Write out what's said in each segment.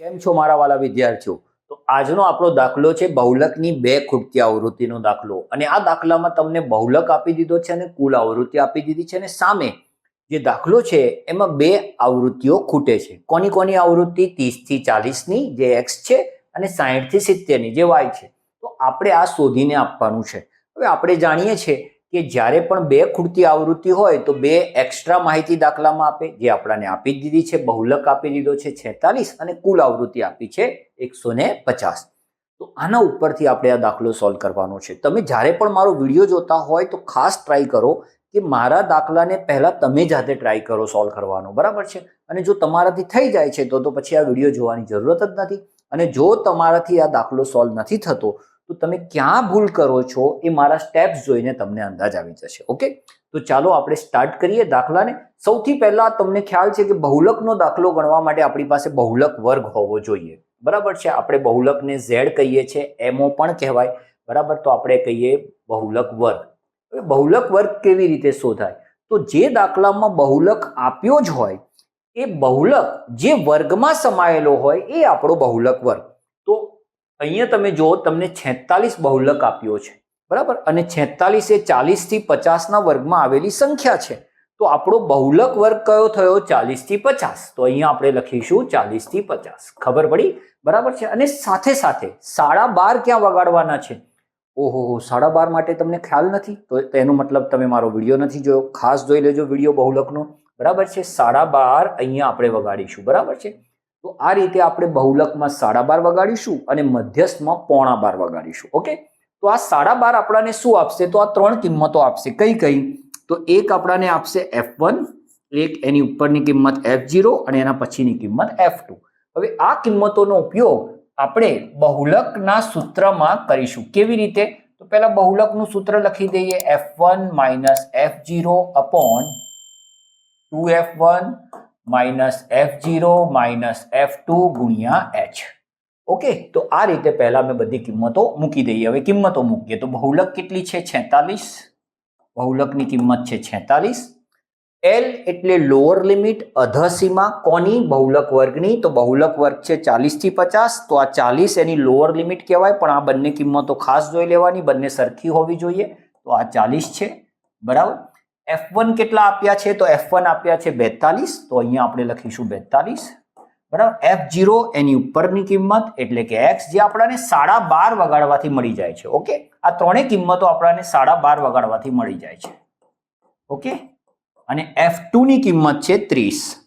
કેમ છો મારા વાલા વિદ્યાર્થીઓ? તો આજનો આપણો દાખલો છે બહુલકની બે ખૂટતી આવૃત્તિનો દાખલો. અને આ દાખલામાં તમને બહુલક આપી દીધો છે અને કુલ આવૃત્તિ આપી દીધી છે અને સામે જે દાખલો છે એમાં બે આવૃત્તિઓ ખૂટે છે. કોની કોની આવૃત્તિ? ત્રીસથી ચાલીસની જે એક્સ છે અને સાહીઠથી સિત્તેરની જે વાય છે. તો આપણે આ શોધીને આપવાનું છે. હવે આપણે જાણીએ છીએ કે જ્યારે પણ બે ખૂટતી આવૃત્તિ હોય તો બે એક્સ્ટ્રા માહિતી દાખલામાં આપે, જે આપણાને આપી દીધી છે, બહુલક આપી દીધો છે, છેતાલીસ અને કુલ આવૃત્તિ આપી છે એકસો પચાસ. તો આના ઉપરથી આપણે આ દાખલો સોલ્વ કરવાનો છે. તમે જ્યારે પણ મારો વીડિયો જોતા હોય તો ખાસ ટ્રાય કરો કે મારા દાખલાને પહેલાં તમે જાતે ટ્રાય કરો સોલ્વ કરવાનો, બરાબર છે? અને જો તમારાથી થઈ જાય છે તો તો પછી આ વીડિયો જોવાની જરૂરત જ નથી. અને જો તમારાથી આ દાખલો સોલ્વ નથી થતો તો તમે ક્યાં ભૂલ કરો છો એ મારા સ્ટેપ્સ જોઈને તમને અંદાજ આવી જશે ઓકે તો ચાલો આપણે સ્ટાર્ટ કરીએ દાખલાને. સૌથી પહેલા તમને ખ્યાલ છે કે બહુલકનો દાખલો ગણવા માટે આપણી પાસે બહુલક વર્ગ હોવો જોઈએ. બરાબર છે? આપણે બહુલકને ઝેડ કહીએ છીએ એમઓ પણ કહેવાય. બરાબર? તો આપણે કહીએ બહુલક વર્ગ. હવે બહુલક વર્ગ કેવી રીતે શોધાય? તો જે દાખલામાં બહુલક આપ્યો જ હોય, એ બહુલક જે વર્ગમાં સમાયેલો હોય, એ આપણો બહુલક વર્ગ. અહીંયા તમે જુઓ, તમને છેતાલીસ બહુલક આપ્યો છે. બરાબર? અને છેતાલીસ એ ચાલીસથી પચાસના વર્ગમાં આવેલી સંખ્યા છે. તો આપણો બહુલક વર્ગ કયો થયો? ચાલીસથી પચાસ. તો અહીંયા આપણે લખીશું ચાલીસથી પચાસ. ખબર પડી? બરાબર છે? અને સાથે સાથે સાડા બાર ક્યાં વગાડવાના છે? ઓહો, હો, સાડા બાર માટે તમને ખ્યાલ નથી? તો તેનો મતલબ તમે મારો વીડિયો નથી જોયો. ખાસ જોઈ લેજો વીડિયો બહુલકનો. બરાબર છે? સાડા બાર અહીંયા આપણે વગાડીશું. બરાબર છે? તો આ રીતે આપણે બહુલકમાં સાડા બાર વગાડીશું અને મધ્યસ્થમાં પોણા બાર વગાડીશું, ઓકે? તો આ સાડા બાર આપણાને શું આપશે? તો આ ત્રણ કિંમતો આપશે. કઈ કઈ? તો એક આપણાને આપશે એફ વન એક એની ઉપરની કિંમત એફ ઝીરો અને એના પછીની કિંમત એફ હવે આ કિંમતોનો ઉપયોગ આપણે બહુલકના સૂત્રમાં કરીશું. કેવી રીતે? તો પહેલા બહુલકનું સૂત્ર લખી દઈએ F one minus F zero upon two F one minus F zero minus F two ગુણ્યા એચ. ઓકે, તો આ રીતે પહેલાં મેં બધી કિંમતો મૂકી દઈએ. હવે કિંમતો મૂકીએ. તો બહુલક કેટલી છે? છેતાલીસ. બહુલકની કિંમત છે છેતાલીસ. એલ એટલે લોઅર લિમિટ અધસીમા કોની? બહુલક વર્ગની. તો બહુલક વર્ગ છે ચાલીસથી પચાસ. તો આ ચાલીસ એની લોઅર લિમિટ કહેવાય, પણ આ બંને કિંમતો ખાસ જોઈ લેવાની, બંને સરખી હોવી જોઈએ. તો આ ચાલીસ છે. બરાબર? એફ વન કેટલા આપ્યા છે? તો એફ વન આપ્યા છે બેતાલીસ. તો અહીંયા આપણે લખીશું બેતાલીસ. બરાબર? એફ જીરો એની ઉપરની કિંમત એટલે કે એક્સ જે આપણાને સાડા બાર વગાડવાથી મળી જાય છે. ઓકે? આ ત્રણેય કિંમતો આપણાને સાડા બાર વગાડવાથી મળી જાય છે. ઓકે? અને એફની કિંમત છે ત્રીસ.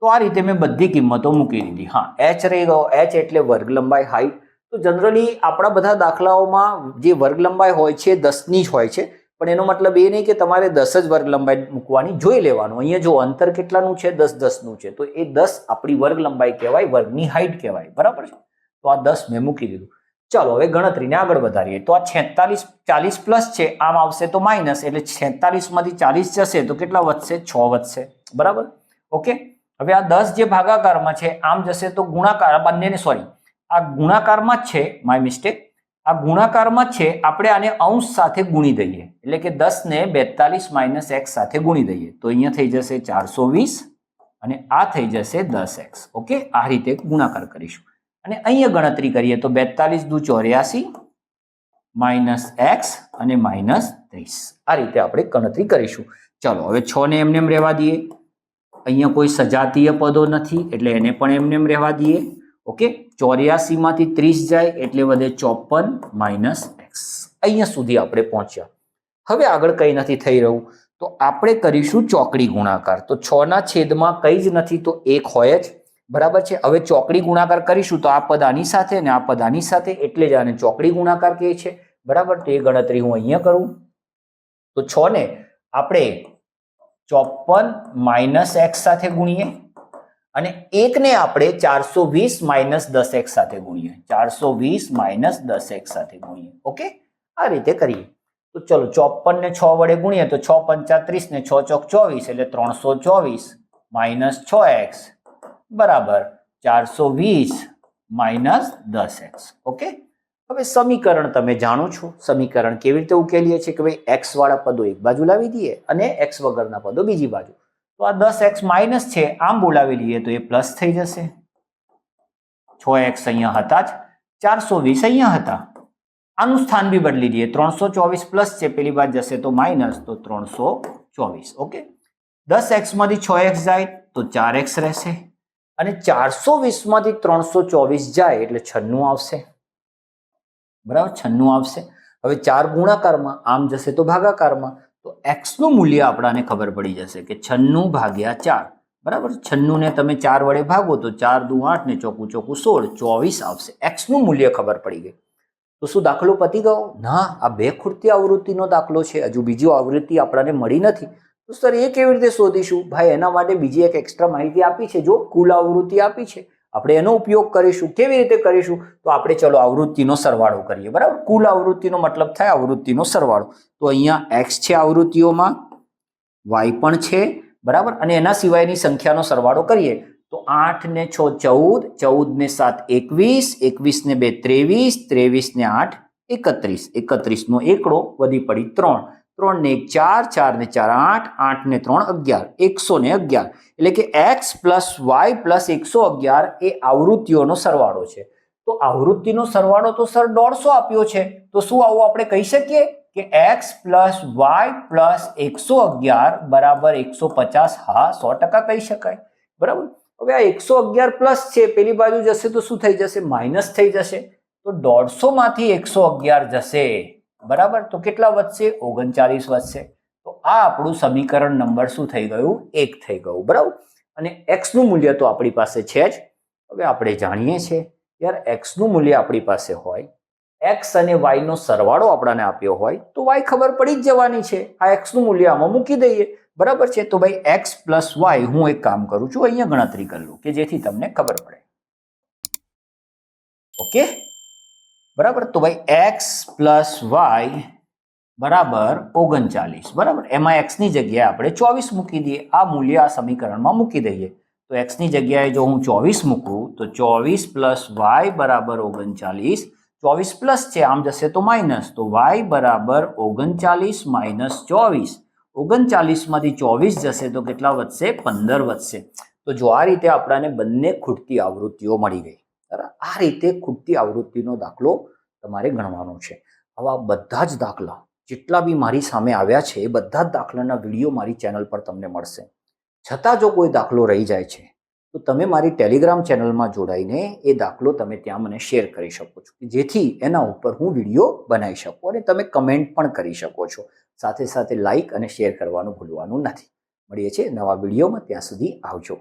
તો આ રીતે મેં બધી કિંમતો મૂકી દીધી. હા એચ રહી ગયો. એચ એટલે વર્ગ લંબાઈ હાઈટ તો જનરલી આપણા બધા દાખલાઓમાં જે વર્ગ લંબાઈ હોય છે, દસની જ હોય છે. પણ એનો મતલબ એ નહીં કે તમારે દસ જ વર્ગ લંબાઈ મૂકવાની જોઈ લેવાનું. અહીંયા જો અંતર કેટલાનું છે? દસ દસનું છે. તો એ દસ આપણી વર્ગ લંબાઈ કહેવાય, વર્ગની હાઈટ કહેવાય. બરાબર છે? તો આ દસ મેં મૂકી દીધું. ચાલો, હવે ગણતરીને આગળ વધારીએ. તો આ છેતાલીસ, ચાલીસ પ્લસ છે. આમ આવશે તો માઇનસ એટલે છેતાલીસમાંથી ચાલીસ જશે તો કેટલા વધશે? છ વધશે. બરાબર? ઓકે હવે આ દસ જે ભાગાકારમાં છે, આમ જશે તો ગુણાકાર બંનેને સોરી આ ગુણાકારમાં જ છે માય મિસ્ટેક આ ગુણાકારમાં છે, આપણે આને અંશ સાથે ગુણી દઈએ. એટલે કે દસ ને બેતાલીસ માઇનસ એક્સ સાથે ગુણી દઈએ. તો અહીંયા થઈ જશે ચારસો વીસ અને આ થઈ જશે દસ એક્સ. ઓકે? આ રીતે ગુણાકાર કરીશું. અને અહીંયા ગણતરી કરીએ તો બેતાલીસ દુ ચોર્યાસી માઇનસ એક્સ અને માઇનસ ત્રીસ. આ રીતે આપણે ગણતરી કરીશું. ચલો, હવે છ ને એમને એમ રહેવા દઈએ. અહીંયા કોઈ સજાતીય પદો નથી, એટલે એને પણ એમને એમ રહેવા દઈએ. ઓકે? ચોર્યાસી માંથી ત્રીસ જાય એટલે વધે ચોપન માઇનસ એક્સ. અહીંયા સુધી આપણે પહોંચ્યા. હવે આગળ કંઈ નથી થઈ રહ્યું. તો આપણે કરીશું ચોકડી ગુણાકાર. તો છ ના છેદમાં કંઈ જ નથી તો એક હોય જ. બરાબર છે? હવે ચોકડી ગુણાકાર કરીશું તો આ પદ આની સાથે અને આ પદ આની સાથે એટલે જ આને ચોકડી ગુણાકાર કહે છે. બરાબર? તો એ ગણતરી હું અહીંયા કરું. તો છ ને આપણે ચોપન માઇનસ એક્સ સાથે ગુણીએ. અને એકને આપણે ચારસો વીસ માઇનસ દસ એક્સ સાથે ગુણીએ. ચારસો વીસ માઇનસ દસ એક્સ સાથે ગુણીએ. ઓકે? આ રીતે કરીએ. તો ચલો ચોપન ને છ વડે ગુણીએ તો છ પંચાત્રીસ ને છ ચોક ચોવીસ એટલે ત્રણસો ચોવીસ માઇનસ છ એક્સ બરાબર ચારસો વીસ માઇનસ દસ એક્સ ઓકે? હવે સમીકરણ તમે જાણો છો. સમીકરણ કેવી રીતે ઉકેલીએ છીએ કે ભાઈ એક્સ વાળા પદો એક બાજુ લાવી દઈએ અને એક્સ વગરના પદો બીજી બાજુ. તો આ દસ એક્સ માઇનસ છે, આમ બોલાવી લઈએ તો એ પ્લસ થઈ જશે. છ એક્સ અહીંયા હતા જ, ચારસો વીસ અહીંયા હતા. આનું સ્થાન બી બદલી દઈએ, ત્રણસો ચોવીસ પ્લસ છે, પેલી બાદ જશે તો માઇનસ, તો ત્રણસો ચોવીસ, ઓકે? દસ એક્સમાંથી છ એક્સ જાય તો ચાર એક્સ રહેશે. અને ચારસો વીસમાંથી ત્રણસો ચોવીસ જાય એટલે છન્નું આવશે. બરાબર? છન્નું આવશે. હવે ચાર ગુણાકારમાં આમ જશે તો ભાગાકારમાં તો એક્સનું મૂલ્ય આપણાને ખબર પડી જશે કે છન્નું ભાગ્યા ચાર. બરાબર? છન્નુંને તમે ચાર વડે ભાગો તો ચાર દુ આઠ ને ચોકું ચોકું સોળ, ચોવીસ આવશે. એક્સનું મૂલ્ય ખબર પડી ગઈ. તો શું દાખલો પતી ગયો? ના, આ બે ખૂટતી આવૃત્તિનો દાખલો છે. હજુ બીજી આવૃત્તિ આપણને મળી નથી. તો સર, એ કેવી રીતે શોધીશું? ભાઈ, એના માટે બીજી એક એક્સ્ટ્રા માહિતી આપી છે. જો કુલ આવૃત્તિ આપી છે આપણે એનો ઉપયોગ કરીશું, કેવી રીતે કરીશું? તો આપણે ચલો આવૃત્તિનો સરવાળો કરીએ, બરાબર? કુલ આવૃત્તિનો મતલબ થાય આવૃત્તિનો સરવાળો. તો અહીંયા એક્સ છે આવૃત્તિઓમાં વાય પણ છે, બરાબર? અને એના સિવાયની સંખ્યાનો સરવાળો કરીએ. તો આઠ ને છ ચૌદ ચૌદ ને સાત એકવીસ એકવીસ ને બે ત્રેવીસ ત્રેવીસ ને આઠ એકત્રીસ. એકત્રીસ નો એકડો વધી પડી ત્રણ. ત્રણ ને એક ચાર ચાર ને ચાર આઠ આઠ ને ત્રણ અગિયાર એકસો ને અગિયાર એટલે કે એક્સ પ્લસ વાય પ્લસ એકસો અગિયાર એ આવૃત્તિઓનો સરવાળો છે. તો આવૃત્તિનો સરવાળો તો સર દોઢસો આપ્યો છે. તો શું આવું આપણે કહી શકીએ કે એક્સ પ્લસ વાય પ્લસ એકસો અગિયાર બરાબર એકસો પચાસ, હા, સો ટકા કહી શકાય. બરાબર? હવે આ એકસો અગિયાર પ્લસ છે, પેલી બાજુ જશે તો શું થઈ જશે? માઇનસ થઈ જશે. તો દોઢસો માંથી એકસો અગિયાર જશે. બરાબર? તો કેટલા વધશે? ઓગણચાલીસ વધશે. તો આ આપણું સમીકરણ નંબર શું થઈ ગયું? એક થઈ ગયું, બરાબર? અને એક્સનું મૂલ્ય તો આપણી પાસે છે જ. હવે આપણે જાણીએ છીએ. યાર એક્સનું મૂલ્ય આપણી પાસે હોય એક્સ અને વાયનો સરવાળો આપણને આપ્યો હોય, તો વાય ખબર પડી જ જવાની છે. આ એક્સનું મૂલ્ય આમાં મૂકી દઈએ. બરાબર છે? તો ભાઈ એક્સ પ્લસ વાય હું એક કામ કરું છું, અહીંયા ગણતરી કરી લઉં, કે જેથી તમને ખબર પડે. ઓકે? બરાબર? તો ભાઈ એક્સ પ્લસ વાય બરાબર ઓગણચાલીસ. બરાબર? એમાં એક્સની જગ્યાએ આપણે ચોવીસ મૂકી દઈએ. આ મૂલ્ય આ સમીકરણમાં મૂકી દઈએ. તો એક્સની જગ્યાએ જો હું ચોવીસ મૂકું, તો ચોવીસ પ્લસ વાય બરાબર ઓગણચાલીસ. ચોવીસ પ્લસ છે, આમ જશે તો માઇનસ તો વાય બરાબર ઓગણચાલીસ માઇનસ ચોવીસ. ઓગણચાલીસમાંથી ચોવીસ જશે તો કેટલા વધશે? પંદર વધશે. તો જો આ રીતે આપણાને બંને ખૂટતી આવૃત્તિઓ મળી ગઈ. આ રીતે ખૂટતી આવૃત્તિનો દાખલો તમારે ગણવાનો છે. આવા બધા જ દાખલા જેટલા બી મારી સામે આવ્યા છે, એ બધા જ દાખલાના વીડિયો મારી ચેનલ પર તમને મળશે. છતાં જો કોઈ દાખલો રહી જાય છે, તો તમે મારી ટેલિગ્રામ ચેનલમાં જોડાઈને એ દાખલો તમે ત્યાં મને શેર કરી શકો છો જેથી એના ઉપર હું વીડિયો બનાવી શકું અને તમે કમેન્ટ પણ કરી શકો છો. સાથે સાથે લાઈક અને શેર કરવાનું ભૂલવાનું નથી. મળીએ છીએ નવા વિડીયોમાં, ત્યાં સુધી આવજો.